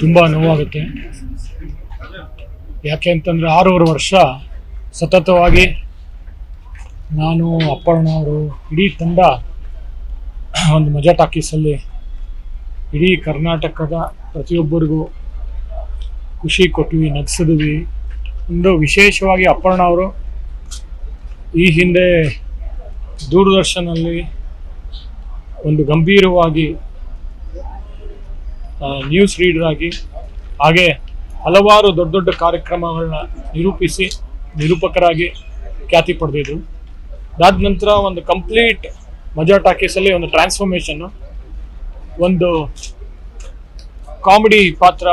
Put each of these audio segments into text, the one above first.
ತುಂಬ ನೋವಾಗುತ್ತೆ. ಯಾಕೆ ಅಂತಂದರೆ ಆರೂವರೆ ವರ್ಷ ಸತತವಾಗಿ ನಾನು ಅಪ್ಪಣ್ಣ ಅವರು ಇಡೀ ತಂಡ ಒಂದು ಮಜಾ ಟಾಕೀಸಲ್ಲಿ ಇಡೀ ಕರ್ನಾಟಕದ ಪ್ರತಿಯೊಬ್ಬರಿಗೂ ಖುಷಿ ಕೊಟ್ವಿ, ನಗಿಸಿದ್ವಿ. ಒಂದು ವಿಶೇಷವಾಗಿ ಅಪ್ಪಣ್ಣ ಅವರು ಈ ಹಿಂದೆ ದೂರದರ್ಶನಲ್ಲಿ ಒಂದು ಗಂಭೀರವಾಗಿ ನ್ಯೂಸ್ ರೀಡರ್ ಆಗಿ ಹಾಗೆ ಹಲವಾರು ದೊಡ್ಡ ದೊಡ್ಡ ಕಾರ್ಯಕ್ರಮಗಳನ್ನ ನಿರೂಪಿಸಿ, ನಿರೂಪಕರಾಗಿ ಖ್ಯಾತಿ ಪಡೆದಿದ್ರು. ಅದಾದ ನಂತರ ಒಂದು ಕಂಪ್ಲೀಟ್ ಮಜಾ ಟಾಕೀಸಲ್ಲಿ ಒಂದು ಟ್ರಾನ್ಸ್ಫಾರ್ಮೇಷನ್ನು ಒಂದು ಕಾಮಿಡಿ ಪಾತ್ರ,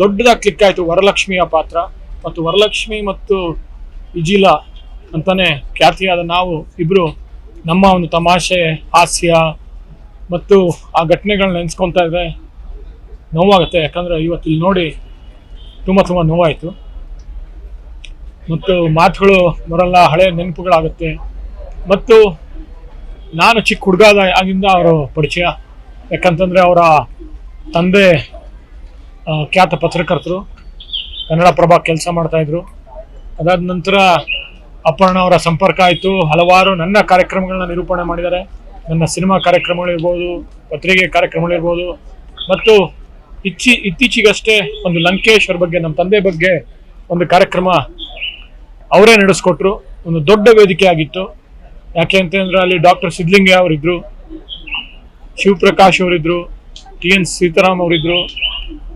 ದೊಡ್ಡದಾಗಿ ಕ್ಲಿಕ್ ಆಯಿತು ವರಲಕ್ಷ್ಮಿಯ ಪಾತ್ರ ಮತ್ತು ವರಲಕ್ಷ್ಮಿ ಮತ್ತು ಇಜಿಲ ಅಂತಾನೆ ಖ್ಯಾತಿಯಾದ ನಾವು ಇಬ್ಬರು ನಮ್ಮ ಒಂದು ತಮಾಷೆ, ಹಾಸ್ಯ ಮತ್ತು ಆ ಘಟನೆಗಳನ್ನ ನೆನೆಸ್ಕೊತಾ ಇದ್ರೆ ನೋವಾಗುತ್ತೆ. ಯಾಕಂದರೆ ಇವತ್ತು ನೋಡಿ ತುಂಬ ತುಂಬ ನೋವಾಯಿತು. ಮತ್ತು ಮಾತುಗಳು ಬರಲ್ಲ ಹಳೆ ನೆನಪುಗಳಾಗುತ್ತೆ. ಮತ್ತು ನಾನು ಚಿಕ್ಕ ಹುಡುಗ ಆಗಿಂದ ಅವರು ಪರಿಚಯ. ಯಾಕಂತಂದರೆ ಅವರ ತಂದೆ ಖ್ಯಾತ ಪತ್ರಕರ್ತರು ಕನ್ನಡ ಪ್ರಭಾ ಕೆಲಸ ಮಾಡ್ತಾಯಿದ್ರು ಅದಾದ ನಂತರ ಅಪರ್ಣ ಅವರ ಸಂಪರ್ಕ ಆಯಿತು. ಹಲವಾರು ನನ್ನ ಕಾರ್ಯಕ್ರಮಗಳನ್ನ ನಿರೂಪಣೆ ಮಾಡಿದ್ದಾರೆ. ನನ್ನ ಸಿನಿಮಾ ಕಾರ್ಯಕ್ರಮಗಳಿರ್ಬೋದು, ಪತ್ರಿಕೆ ಕಾರ್ಯಕ್ರಮಗಳಿರ್ಬೋದು, ಮತ್ತು ಇಚ್ಚಿ ಇತ್ತೀಚೆಗಷ್ಟೇ ಒಂದು ಲಂಕೇಶ್ ಅವ್ರ ಬಗ್ಗೆ ನಮ್ಮ ತಂದೆ ಬಗ್ಗೆ ಒಂದು ಕಾರ್ಯಕ್ರಮ ಅವರೇ ನಡೆಸ್ಕೊಟ್ರು. ಒಂದು ದೊಡ್ಡ ವೇದಿಕೆ ಆಗಿತ್ತು. ಯಾಕೆ ಅಂತಂದ್ರೆ ಅಲ್ಲಿ ಡಾಕ್ಟರ್ ಸಿದ್ಲಿಂಗಯ್ಯ ಅವರಿದ್ರು, ಶಿವಪ್ರಕಾಶ್ ಅವರಿದ್ರು, ಟಿ ಎನ್ ಸೀತಾರಾಮ್ ಅವರಿದ್ರು,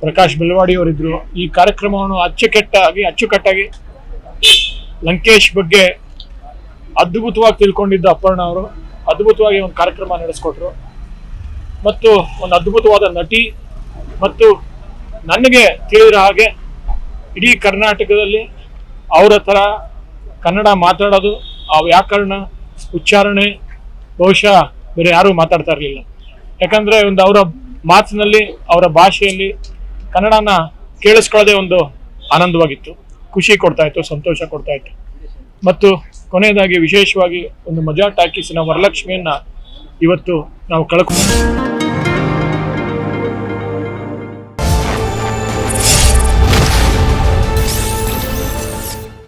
ಪ್ರಕಾಶ್ ಬೆಳವಾಡಿ ಅವರಿದ್ರು. ಈ ಕಾರ್ಯಕ್ರಮವನ್ನು ಅಚ್ಚುಕಟ್ಟಾಗಿ ಅಚ್ಚುಕಟ್ಟಾಗಿ ಲಂಕೇಶ್ ಬಗ್ಗೆ ಅದ್ಭುತವಾಗಿ ತಿಳ್ಕೊಂಡಿದ್ದ ಅಪ್ಪರ್ಣ ಅವರು. ಅದ್ಭುತವಾಗಿ ಒಂದು ಕಾರ್ಯಕ್ರಮ ನಡೆಸ್ಕೊಟ್ರು. ಮತ್ತು ಒಂದು ಅದ್ಭುತವಾದ ನಟಿ ಮತ್ತು ನನಗೆ ತಿಳಿದಿರೋ ಹಾಗೆ ಇಡೀ ಕರ್ನಾಟಕದಲ್ಲಿ ಅವರ ಥರ ಕನ್ನಡ ಮಾತಾಡೋದು ಆ ವ್ಯಾಕರಣ, ಉಚ್ಚಾರಣೆ ಬಹುಶಃ ಬೇರೆ ಯಾರೂ ಮಾತಾಡ್ತಾ ಇರಲಿಲ್ಲ. ಯಾಕಂದರೆ ಒಂದು ಅವರ ಮಾತಿನಲ್ಲಿ, ಅವರ ಭಾಷೆಯಲ್ಲಿ ಕನ್ನಡನ ಕೇಳಿಸ್ಕೊಳ್ಳೋದೇ ಒಂದು ಆನಂದವಾಗಿತ್ತು. ಖುಷಿ ಕೊಡ್ತಾಯಿತ್ತು ಸಂತೋಷ ಕೊಡ್ತಾಯಿತ್ತು ಮತ್ತು ಕೊನೆಯದಾಗಿ ವಿಶೇಷವಾಗಿ ಒಂದು ಮಜಾ ಟಾಕೀಸಿನ ವರಲಕ್ಷ್ಮಿಯನ್ನ ಇವತ್ತು ನಾವು ಕಳ್ಕೊಂಡು